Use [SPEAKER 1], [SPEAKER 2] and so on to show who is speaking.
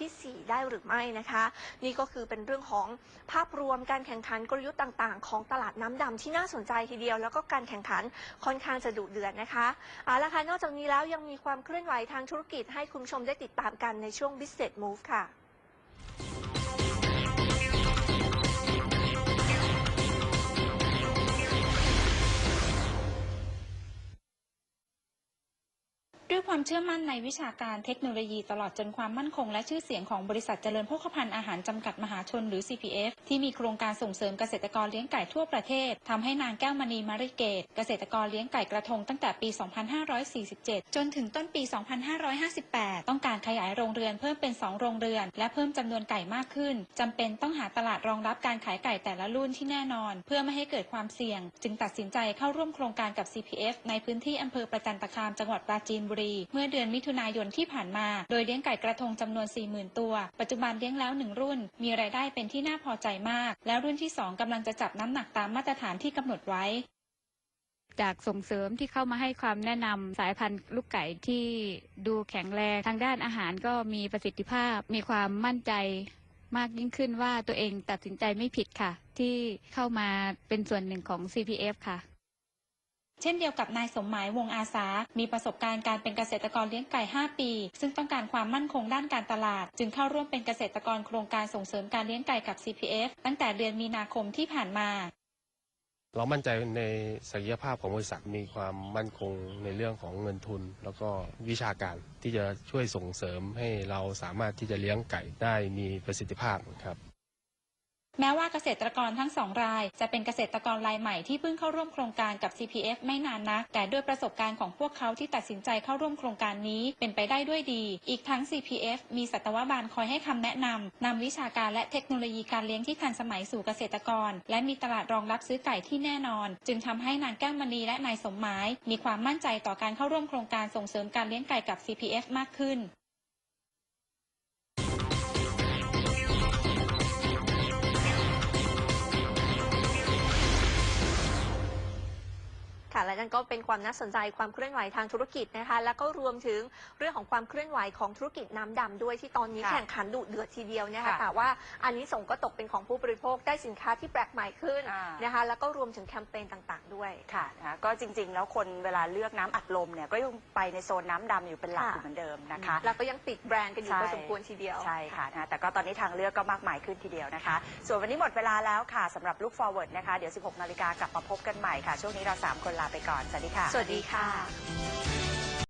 [SPEAKER 1] ที่ 4 ได้หรือไม่นะคะ นี่ก็คือเป็นเรื่องของภาพรวมการแข่งขันกลยุทธ์ต่าง ๆ ของตลาดน้ำดำที่น่าสนใจทีเดียว แล้วก็การแข่งขันค่อนข้างจะดุเดือดนะคะเอาละค่ะนอกจากนี้แล้วยังมีความเคลื่อนไหวทางธุรกิจให้คุณชมได้ติดตามกันในช่วง Business Move ค่ะ
[SPEAKER 2] ความเชื่อมั่นในวิชาการเทคโนโลยีตลอดจนความมั่นคง และชื่อเสียงของบริษัทเจริญโภคภัณฑ์อาหารจำกัดมหาชนหรือ CPF ที่มีโครงการส่งเสริมเกษตรกรเลี้ยงไก่ทั่วประเทศทำให้นางแก้วมณีมาริเกต เกษตรกรเลี้ยงไก่กระทงตั้งแต่ปี 2547 จนถึงต้นปี 2558 ต้องการขยายโรงเรือนเพิ่มเป็น 2 โรงเรือน และเพิ่มจำนวนไก่มากขึ้นจำเป็นต้องหาตลาดรองรับการขายไก่แต่ละรุ่นที่แน่นอน เพื่อไม่ให้เกิดความเสี่ยง จึงตัดสินใจเข้าร่วมโครงการกับ CPF ในพื้นที่อำเภอประจันตคามจังหวัดปราจีนบุรีเมื่อเดือนมิถุนายนที่ผ่านมา โดยเลี้ยงไก่กระทงจำนวน 40,000 ตัว ปัจจุบันเลี้ยงแล้วหนึ่งรุ่น มีรายได้เป็นที่น่าพอใจมาก แล้วรุ่นที่ 2กำลังจะจับน้ำหนักตามมาตรฐานที่กำหนดไว้
[SPEAKER 3] จากส่งเสริมที่เข้ามาให้ความแนะนำสายพันธุ์ลูกไก่ที่ดูแข็งแรงทางด้านอาหารก็มีประสิทธิภาพ มีความมั่นใจมากยิ่งขึ้นว่าตัวเองตัดสินใจไม่ผิดค่ะ ที่เข้ามาเป็นส่วนหนึ่งของ CPF ค่ะ
[SPEAKER 2] เช่นเดียวกับนายสมหมายวงอาสา มีประสบการณ์การเป็นเกษตรกรเลี้ยงไก่ 5 ปี ซึ่งต้องการความมั่นคงด้านการตลาด จึงเข้าร่วมเป็นเกษตรกรโครงการส่งเสริมการเลี้ยงไก่กับ CPF ตั้งแต่เดือนมีนาคมที่ผ่านมา
[SPEAKER 4] เรามั่นใจในศักยภาพของบริษัทมีความมั่นคงในเรื่องของเงินทุน แล้วก็วิชาการที่จะช่วยส่งเสริมให้เราสามารถที่จะเลี้ยงไก่ได้มีประสิทธิภาพครับ
[SPEAKER 2] แม้ว่าเกษตรกรทั้งสองราย จะเป็นเกษตรกรรายใหม่ที่เพิ่งเข้าร่วมโครงการกับ CPF ไม่นานนัก แต่ด้วยประสบการณ์ของพวกเขาที่ตัดสินใจเข้าร่วมโครงการนี้เป็นไปได้ด้วยดี อีกทั้ง CPF มีสัตวบาลคอยให้คำแนะนำนำวิชาการและเทคโนโลยีการเลี้ยงที่ทันสมัยสู่เกษตรกร และมีตลาดรองรับซื้อไก่ที่แน่นอน จึงทำให้นางแก้วมณีและนายสมหมาย มีความมั่นใจต่อการเข้าร่วมโครงการส่งเสริมการเลี้ยงไก่กับ CPF มากขึ้น
[SPEAKER 1] และนั่นก็เป็นความน่าสนใจความเคลื่อนไหวทางธุรกิจนะคะ แล้วก็รวมถึงเรื่องของความเคลื่อนไหวของธุรกิจน้ำดำด้วยที่ตอนนี้
[SPEAKER 5] ค่ะ
[SPEAKER 1] แข่งขันดุเดือดทีเดียวนะคะ
[SPEAKER 5] ค่ะ
[SPEAKER 1] แต่ว่าอันนี้ส่งส์ก็ตกเป็นของผู้บริโภคได้สินค้าที่แปลกใหม่ขึ้น
[SPEAKER 5] อ่าน
[SPEAKER 1] นะคะ แล้วก็รวมถึงแคมเปญต่างๆ ด้วย
[SPEAKER 5] ค่ะนะก็จริง ๆ แล้วคนเวลาเลือกน้ำอัดลมเนี่ยก็ยังไปในโซนน้ำดำอยู่เป็นหลัก
[SPEAKER 1] ค่ะ
[SPEAKER 5] อยู่เหมือนเดิมนะคะ
[SPEAKER 1] แล้วก็ยังติดแบรนด์กันอยู่
[SPEAKER 5] ใช่
[SPEAKER 1] พอสมควรทีเดียว
[SPEAKER 5] ใช่ค่ะนะแต่ก็ตอนนี้ทางเลือกก็มากมายขึ้นทีเดียวนะคะ ส่วนวันนี้หมดเวลาแล้วค่ะสำหรับ Look Forward นะคะ เดี๋ยว 16 นาฬิกากลับมาพบกันใหม่ค่ะ ช่วงนี้เรา 3 คนลาไปก่อน สวัสดีค่ะ
[SPEAKER 1] สวัสดีค่ะ